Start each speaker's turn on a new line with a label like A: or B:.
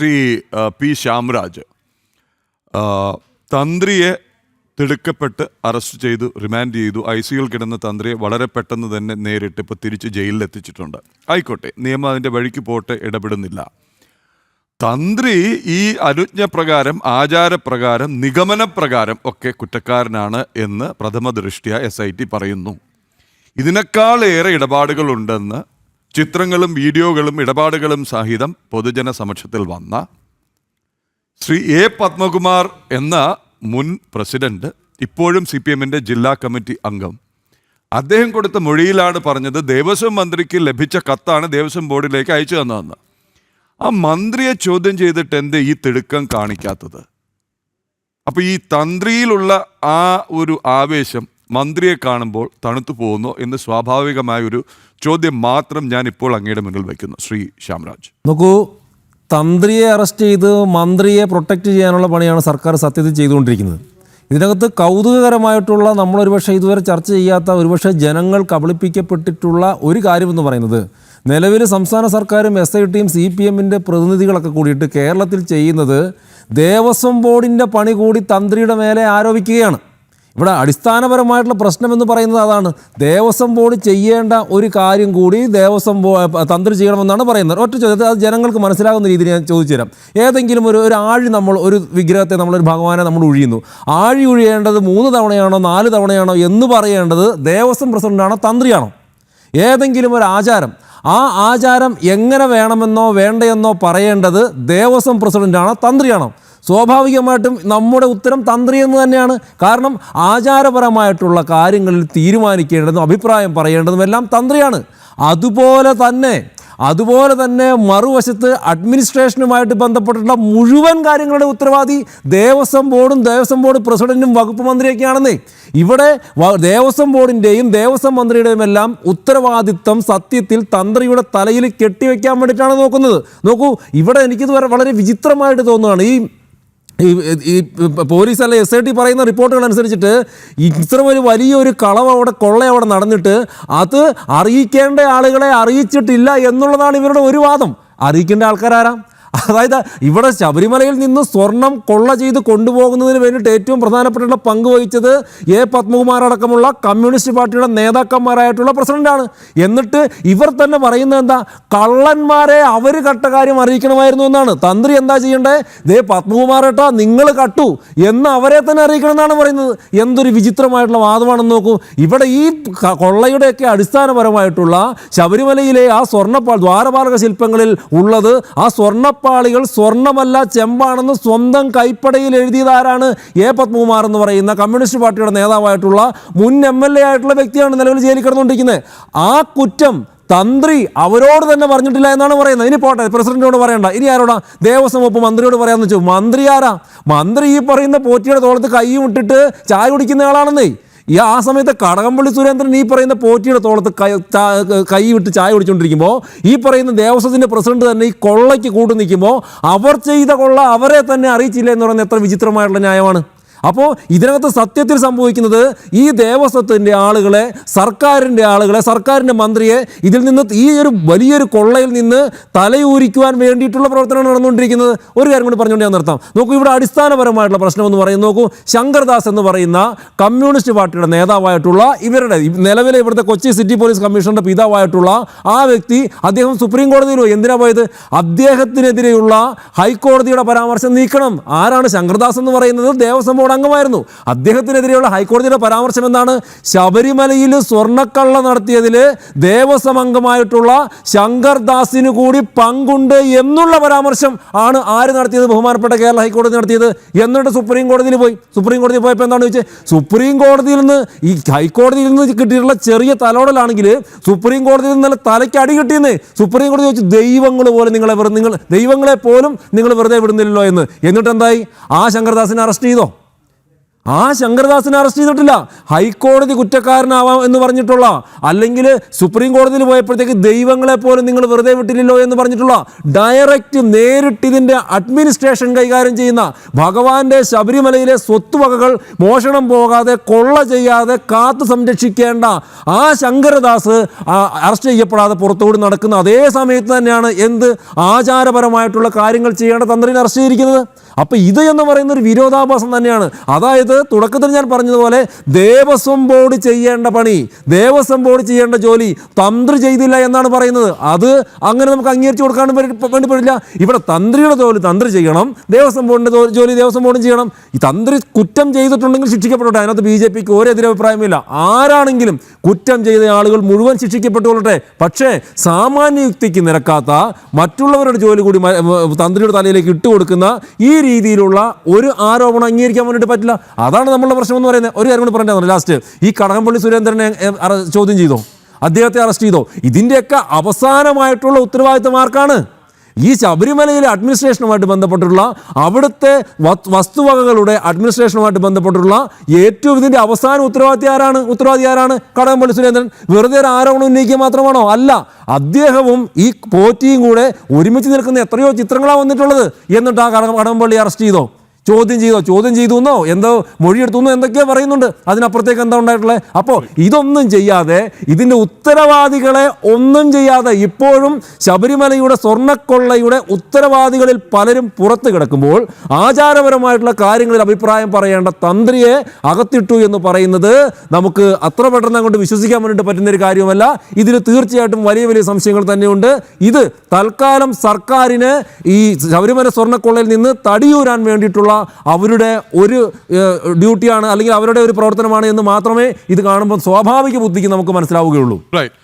A: Shri P Shyamraj തന്ത്രിയെ തിടുക്കപ്പെട്ട് arrest ചെയ്തു റിമാൻഡ് ചെയ്തു. ഐ സിയിൽ കിടന്ന തന്ത്രിയെ വളരെ പെട്ടെന്ന് തന്നെ നേരിട്ട് ഇപ്പോൾ തിരിച്ച് ജയിലിൽ എത്തിച്ചിട്ടുണ്ട് ആയിക്കോട്ടെ നിയമം അതിന്റെ വഴിക്ക് പോട്ടെ ഇടപെടുന്നില്ല. തന്ത്രി ഈ അനുജ്ഞപ്രകാരം ആചാരപ്രകാരം നിഗമനപ്രകാരം ഒക്കെ കുറ്റക്കാരനാണ് എന്ന് പ്രഥമ ദൃഷ്ടിയ എസ് ഐ ടി പറയുന്നു. ഇതിനേക്കാളേറെ ഇടപാടുകളുണ്ടെന്ന് ചിത്രങ്ങളും വീഡിയോകളും ഇടപാടുകളും സഹിതം പൊതുജന സമക്ഷത്തിൽ വന്ന ശ്രീ എ പത്മകുമാർ എന്ന മുൻ പ്രസിഡന്റ് ഇപ്പോഴും സി പി എമ്മിന്റെ ജില്ലാ കമ്മിറ്റി അംഗം. അദ്ദേഹം കൊടുത്ത മൊഴിയിലാണ് പറഞ്ഞത് ദേവസ്വം മന്ത്രിക്ക് ലഭിച്ച കത്താണ് ദേവസ്വം ബോർഡിലേക്ക് അയച്ചു തന്നതെന്ന്. ആ മന്ത്രിയെ ചോദ്യം ചെയ്തിട്ട് എന്ത് ഈ തിടുക്കം കാണിക്കാത്തത്? അപ്പോൾ ഈ തന്ത്രിയിലുള്ള ആ ഒരു ആവേശം മന്ത്രിയെ കാണുമ്പോൾ തണുത്തു പോകുന്നു എന്ന് സ്വാഭാവികമായ ഒരു ചോദ്യം മാത്രം ഞാൻ ഇപ്പോൾ അങ്ങയുടെ മുന്നിൽ വയ്ക്കുന്നു. ശ്രീ ശ്യാംരാജ്
B: നോക്കൂ തന്ത്രിയെ അറസ്റ്റ് ചെയ്ത് മന്ത്രിയെ പ്രൊട്ടക്റ്റ് ചെയ്യാനുള്ള പണിയാണ് സർക്കാർ സത്യത്തിൽ ചെയ്തുകൊണ്ടിരിക്കുന്നത്. ഇതിനകത്ത് കൗതുകകരമായിട്ടുള്ള നമ്മൾ ഒരുപക്ഷെ ഇതുവരെ ചർച്ച ചെയ്യാത്ത ഒരുപക്ഷെ ജനങ്ങൾ കബളിപ്പിക്കപ്പെട്ടിട്ടുള്ള ഒരു കാര്യമെന്ന് പറയുന്നത് നിലവിൽ സംസ്ഥാന സർക്കാരും എസ് ഐ ടിയും സി പി എമ്മിന്റെ പ്രതിനിധികളൊക്കെ കൂടിയിട്ട് കേരളത്തിൽ ചെയ്യുന്നത് ദേവസ്വം ബോർഡിന്റെ പണി കൂടി തന്ത്രിയുടെ മേലെ ആരോപിക്കുകയാണ്. ഇവിടെ അടിസ്ഥാനപരമായിട്ടുള്ള പ്രശ്നം എന്ന് പറയുന്നത് അതാണ്. ദേവസ്വം ബോർഡ് ചെയ്യേണ്ട ഒരു കാര്യം കൂടി ദേവസ്വം ബോ തന്ത്രി ചെയ്യണമെന്നാണ് പറയുന്നത്. ഒറ്റ ചോദ്യത്തിൽ അത് ജനങ്ങൾക്ക് മനസ്സിലാകുന്ന രീതിയിൽ ഞാൻ ചോദിച്ചു തരാം. ഏതെങ്കിലും ഒരു ഒരു ആഴി നമ്മൾ ഒരു വിഗ്രഹത്തെ നമ്മളൊരു ഭഗവാനെ നമ്മൾ ഒഴിയുന്നു ആഴി ഒഴിയേണ്ടത് മൂന്ന് തവണയാണോ നാല് തവണയാണോ എന്ന് പറയേണ്ടത് ദേവസ്വം പ്രസിഡന്റാണോ തന്ത്രിയാണോ? ഏതെങ്കിലും ഒരു ആചാരം. ആ ആചാരം എങ്ങനെ വേണമെന്നോ വേണ്ടയെന്നോ പറയേണ്ടത് ദേവസ്വം പ്രസിഡന്റാണോ തന്ത്രിയാണോ? സ്വാഭാവികമായിട്ടും നമ്മുടെ ഉത്തരം തന്ത്രി എന്ന് തന്നെയാണ്. കാരണം ആചാരപരമായിട്ടുള്ള കാര്യങ്ങളിൽ തീരുമാനിക്കേണ്ടതും അഭിപ്രായം പറയേണ്ടതും എല്ലാം തന്ത്രിയാണ്. അതുപോലെ തന്നെ അതുപോലെ തന്നെ മറുവശത്ത് അഡ്മിനിസ്ട്രേഷനുമായിട്ട് ബന്ധപ്പെട്ടിട്ടുള്ള മുഴുവൻ കാര്യങ്ങളുടെ ഉത്തരവാദി ദേവസ്വം ബോർഡും ദേവസ്വം ബോർഡ് പ്രസിഡന്റും വകുപ്പ് മന്ത്രിയൊക്കെയാണെന്നേ. ഇവിടെ ദേവസ്വം ബോർഡിന്റെയും ദേവസ്വം മന്ത്രിയുടെയും എല്ലാം ഉത്തരവാദിത്വം സത്യത്തിൽ തന്ത്രിയുടെ തലയിൽ കെട്ടിവെക്കാൻ വേണ്ടിയിട്ടാണ് നോക്കുന്നത്. നോക്കൂ ഇവിടെ എനിക്കിത് വളരെ വിചിത്രമായിട്ട് തോന്നുകയാണ്. ഈ ഈ ഈ പോലീസ് അല്ല എസ് ഐ ടി പറയുന്ന റിപ്പോർട്ടുകൾ അനുസരിച്ചിട്ട് ഇത്ര ഒരു വലിയൊരു കളവ് അവിടെ കൊള്ള അവിടെ നടന്നിട്ട് അത് അറിയിക്കേണ്ട ആളുകളെ അറിയിച്ചിട്ടില്ല എന്നുള്ളതാണ് ഇവരുടെ ഒരു വാദം. അറിയിക്കേണ്ട ആൾക്കാരാരാ? അതായത് ഇവിടെ ശബരിമലയിൽ നിന്ന് സ്വർണം കൊള്ള ചെയ്ത് കൊണ്ടുപോകുന്നതിന് വേണ്ടിയിട്ട് ഏറ്റവും പ്രധാനപ്പെട്ടുള്ള പങ്ക് വഹിച്ചത് എ പത്മകുമാരടക്കമുള്ള കമ്മ്യൂണിസ്റ്റ് പാർട്ടിയുടെ നേതാക്കന്മാരായിട്ടുള്ള പ്രസിഡന്റാണ്. എന്നിട്ട് ഇവർ തന്നെ പറയുന്നത് എന്താ? കള്ളന്മാരെ അവർ കട്ട കാര്യം അറിയിക്കണമായിരുന്നു എന്നാണ്. തന്ത്രി എന്താ ചെയ്യണ്ടേ? ദേ പത്മകുമാരേട്ട നിങ്ങൾ കട്ടു. എന്ന് അവരെ തന്നെ അറിയിക്കണം എന്നാണ് പറയുന്നത്. എന്തൊരു വിചിത്രമായിട്ടുള്ള വാദമാണെന്ന് നോക്കൂ. ഇവിടെ ഈ കൊള്ളയുടെയൊക്കെ അടിസ്ഥാനപരമായിട്ടുള്ള ശബരിമലയിലെ ആ സ്വർണ ദ്വാരപാലക ശില്പങ്ങളിൽ ഉള്ളത് ആ സ്വർണപ്പാളികൾ സ്വർണമല്ല ചെമ്പാണെന്ന് സ്വന്തം കൈപ്പടയിൽ എഴുതിയത് ആരാണ്? എ പത്മകുമാർ എന്ന് പറയുന്ന കമ്മ്യൂണിസ്റ്റ് പാർട്ടിയുടെ നേതാവായിട്ടുള്ള മുൻ എം എൽ എ ആയിട്ടുള്ള വ്യക്തിയാണ് നിലവിൽ ജയിലിൽ കിടന്നുകൊണ്ടിരിക്കുന്നത്. ആ കുറ്റം തന്ത്രി അവരോട് തന്നെ പറഞ്ഞിട്ടില്ല എന്നാണ് പറയുന്നത്. ഇനി പോട്ടെ പ്രസിഡന്റിനോട് പറയണ്ട. ഇനി ആരോടാ? ദേവസ്വം വകുപ്പ് മന്ത്രിയോട് പറയാമെന്ന് വെച്ചു. മന്ത്രി ആരാ? മന്ത്രി ഈ പറയുന്ന പോറ്റിയുടെ തോളത്ത് കൈയും ഇട്ടിട്ട് ചായ കുടിക്കുന്ന ആളാണെന്നേ. ഈ ആ സമയത്ത് കടകംപള്ളി സുരേന്ദ്രൻ ഈ പറയുന്ന പോറ്റിയുടെ തോളത്ത് കൈ വിട്ട് ചായ കുടിച്ചുകൊണ്ടിരിക്കുമ്പോൾ ഈ പറയുന്ന ദേവസ്വത്തിന്റെ പ്രസിഡന്റ് തന്നെ ഈ കൊള്ളയ്ക്ക് കൂട്ടു നിൽക്കുമ്പോൾ അവർ ചെയ്ത കൊള്ള അവരെ തന്നെ അറിയിച്ചില്ല എന്ന് പറയുന്നത് എത്ര വിചിത്രമായിട്ടുള്ള ന്യായമാണ്. അപ്പോൾ ഇതിനകത്ത് സത്യത്തിൽ സംഭവിക്കുന്നത് ഈ ദേവസ്വത്തിന്റെ ആളുകളെ സർക്കാരിന്റെ ആളുകളെ സർക്കാരിന്റെ മന്ത്രിയെ ഇതിൽ നിന്ന് ഈ ഒരു വലിയൊരു കൊള്ളയിൽ നിന്ന് തലയൂരിക്കുവാൻ വേണ്ടിയിട്ടുള്ള പ്രവർത്തനമാണ് നടന്നുകൊണ്ടിരിക്കുന്നത്. ഒരു കാര്യം കൂടി പറഞ്ഞുകൊണ്ട് ഞാൻ നിർത്താം. നോക്കൂ ഇവിടെ അടിസ്ഥാനപരമായിട്ടുള്ള പ്രശ്നം എന്ന് പറയുന്നത് നോക്കൂ ശങ്കർദാസ് എന്ന് പറയുന്ന കമ്മ്യൂണിസ്റ്റ് പാർട്ടിയുടെ നേതാവായിട്ടുള്ള ഇവരുടെ നിലവിലെ ഇവിടുത്തെ കൊച്ചി സിറ്റി പോലീസ് കമ്മീഷണറുടെ പിതാവായിട്ടുള്ള ആ വ്യക്തി അദ്ദേഹം സുപ്രീം കോടതിയിൽ പോയി എന്തിനാ പോയത്? അദ്ദേഹത്തിനെതിരെയുള്ള ഹൈക്കോടതിയുടെ പരാമർശം നീക്കണം. ആരാണ് ശങ്കർദാസ് എന്ന് പറയുന്നത്? ദേവസ്വം അംഗമായിരുന്നു. അദ്ദേഹത്തിനെതിരെയുള്ള ഹൈക്കോടതിയുടെ പരാമർശം എന്താണ്? ശബരിമലയിൽ സ്വർണക്കള്ള നടത്തിയതിൽ ദേവസ്വം അംഗമായിട്ടുള്ള ശങ്കർദാസിന് കൂടി പങ്കുണ്ട് എന്നുള്ള പരാമർശം ആണ് ആര് നടത്തിയത്? ബഹുമാനപ്പെട്ട കേരള ഹൈക്കോടതി നടത്തിയത്. എന്നിട്ട് സുപ്രീം കോടതിയിൽ പോയി. സുപ്രീം കോടതി പോയപ്പോൾ എന്താണ് ചോദിച്ചത് സുപ്രീം കോടതിയിൽ നിന്ന് ഈ ഹൈക്കോടതിയിൽ നിന്ന് കിട്ടിയിട്ടുള്ള ചെറിയ തലോടലാണെങ്കിൽ സുപ്രീം കോടതിയിൽ നിന്ന് തലയ്ക്ക് അടി കിട്ടിയെന്ന് സുപ്രീം കോടതി ചോദിച്ചു ദൈവങ്ങൾ പോലും നിങ്ങളെ നിങ്ങൾ ദൈവങ്ങളെ പോലും നിങ്ങൾ വെറുതെ വിടുന്നില്ലല്ലോ എന്ന്. എന്നിട്ട് എന്തായി ആ ശങ്കർദാസിനെ അറസ്റ്റ് ചെയ്തോ? ആ ശങ്കരദാസിനെ അറസ്റ്റ് ചെയ്തിട്ടില്ല. ഹൈക്കോടതി കുറ്റക്കാരനാവാം എന്ന് പറഞ്ഞിട്ടുള്ള അല്ലെങ്കിൽ സുപ്രീം കോടതിയിൽ പോയപ്പോഴത്തേക്ക് ദൈവങ്ങളെ പോലും നിങ്ങൾ വെറുതെ വിട്ടില്ലല്ലോ എന്ന് പറഞ്ഞിട്ടുള്ള ഡയറക്റ്റ് നേരിട്ട് ഇതിന്റെ അഡ്മിനിസ്ട്രേഷൻ കൈകാര്യം ചെയ്യുന്ന ഭഗവാന്റെ ശബരിമലയിലെ സ്വത്തുവകകൾ മോഷണം പോകാതെ കൊള്ള ചെയ്യാതെ കാത്തു സംരക്ഷിക്കേണ്ട ആ ശങ്കരദാസ് അറസ്റ്റ് ചെയ്യപ്പെടാതെ പുറത്തുകൂടി നടക്കുന്ന അതേ സമയത്ത് തന്നെയാണ് എന്ത് ആചാരപരമായിട്ടുള്ള കാര്യങ്ങൾ ചെയ്യേണ്ട തന്ത്രിനെ അറസ്റ്റ് ചെയ്തിരിക്കുന്നത്? അപ്പൊ ഇത് എന്ന് പറയുന്ന ഒരു വിരോധാഭാസം തന്നെയാണ്. അതായത് തുടക്കത്തിൽ ഞാൻ പറഞ്ഞതുപോലെ ദേവസ്വം ബോർഡ് ചെയ്യേണ്ട പണി ദേവസ്വം ബോർഡ് ചെയ്യേണ്ട ജോലി തന്ത്രി ചെയ്തില്ല എന്നാണ് പറയുന്നത്. അത് അങ്ങനെ നമുക്ക് അംഗീകരിച്ചു കൊടുക്കാൻ വേണ്ടി പറ്റില്ല. ഇവിടെ തന്ത്രിയുടെ ജോലി തന്ത്രി ചെയ്യണം ദേവസ്വം ബോർഡിന്റെ ജോലി ദേവസ്വം ബോർഡും ചെയ്യണം. ഈ തന്ത്രി കുറ്റം ചെയ്തിട്ടുണ്ടെങ്കിൽ ശിക്ഷിക്കപ്പെട്ടോട്ടെ അതിനകത്ത് ബി ജെ പിക്ക് ഒരു എതിരഭിപ്രായമില്ല ആരാണെങ്കിലും കുറ്റം ചെയ്ത ആളുകൾ മുഴുവൻ ശിക്ഷിക്കപ്പെട്ടുകൊള്ളട്ടെ. പക്ഷേ സാമാന്യ യുക്തിക്ക് നിരക്കാത്ത മറ്റുള്ളവരുടെ ജോലി കൂടി തന്ത്രിയുടെ തലയിലേക്ക് ഇട്ടുകൊടുക്കുന്ന ഈ രീതിയിലുള്ള ഒരു ആരോപണം അംഗീകരിക്കാൻ വേണ്ടിയിട്ട് പറ്റില്ല. അതാണ് നമ്മളുടെ പ്രശ്നം എന്ന് പറയുന്നത്. ഒരു കാര്യം കൂടി പറഞ്ഞാൽ ലാസ്റ്റ് ഈ കടകംപള്ളി സുരേന്ദ്രനെ ചോദ്യം ചെയ്തോ? അദ്ദേഹത്തെ അറസ്റ്റ് ചെയ്തോ? ഇതിന്റെയൊക്കെ അവസാനമായിട്ടുള്ള ഉത്തരവാദിത്തം ആർക്കാണ്? ഈ ശബരിമലയിലെ അഡ്മിനിസ്ട്രേഷനുമായിട്ട് ബന്ധപ്പെട്ടുള്ള അവിടുത്തെ വസ്തുവകകളുടെ അഡ്മിനിസ്ട്രേഷനുമായിട്ട് ബന്ധപ്പെട്ടുള്ള ഏറ്റവും ഇതിന്റെ അവസാന ഉത്തരവാദി ആരാണ് ഉത്തരവാദി ആരാണ് കടകംപള്ളി സുരേന്ദ്രൻ. വെറുതെ ഒരു ആരോപണം ഉന്നയിക്കുക മാത്രമാണോ? അല്ല അദ്ദേഹവും ഈ പോറ്റിയും കൂടെ ഒരുമിച്ച് നിൽക്കുന്ന എത്രയോ ചിത്രങ്ങളാണ് വന്നിട്ടുള്ളത്. എന്നിട്ട് ആ കടകം കടകംപള്ളി അറസ്റ്റ് ചെയ്തോ? ചോദ്യം ചെയ്തോ? ചോദ്യം ചെയ്തു എന്നോ? എന്തോ മൊഴിയെടുത്തു എന്നോ? എന്തൊക്കെയോ പറയുന്നുണ്ട്. അതിനപ്പുറത്തേക്ക് എന്താ ഉണ്ടായിട്ടുള്ളത് അപ്പോൾ ഇതൊന്നും ചെയ്യാതെ ഇതിന്റെ ഉത്തരവാദികളെ ഒന്നും ചെയ്യാതെ ഇപ്പോഴും ശബരിമലയുടെ സ്വർണക്കൊള്ളയുടെ ഉത്തരവാദികളിൽ പലരും പുറത്ത് കിടക്കുമ്പോൾ ആചാരപരമായിട്ടുള്ള കാര്യങ്ങളിൽ അഭിപ്രായം പറയേണ്ട തന്ത്രിയെ അകത്തിട്ടു എന്ന് പറയുന്നത് നമുക്ക് അത്ര പെട്ടെന്ന് അങ്ങോട്ട് വിശ്വസിക്കാൻ വേണ്ടിയിട്ട് പറ്റുന്ന ഒരു കാര്യമല്ല. ഇതിൽ തീർച്ചയായിട്ടും വലിയ വലിയ സംശയങ്ങൾ തന്നെയുണ്ട്. ഇത് തൽക്കാലം സർക്കാരിന് ഈ ശബരിമല സ്വർണക്കൊള്ളയിൽ നിന്ന് തടിയൂരാൻ വേണ്ടിയിട്ടുള്ള അവരുടെ ഒരു ഡ്യൂട്ടിയാണ് അല്ലെങ്കിൽ അവരുടെ ഒരു പ്രവർത്തനമാണ് എന്ന് മാത്രമേ ഇത് കാണുമ്പോൾ സ്വാഭാവിക ബുദ്ധിക്ക് നമുക്ക് മനസ്സിലാവുകയുള്ളൂ.
A: റൈറ്റ്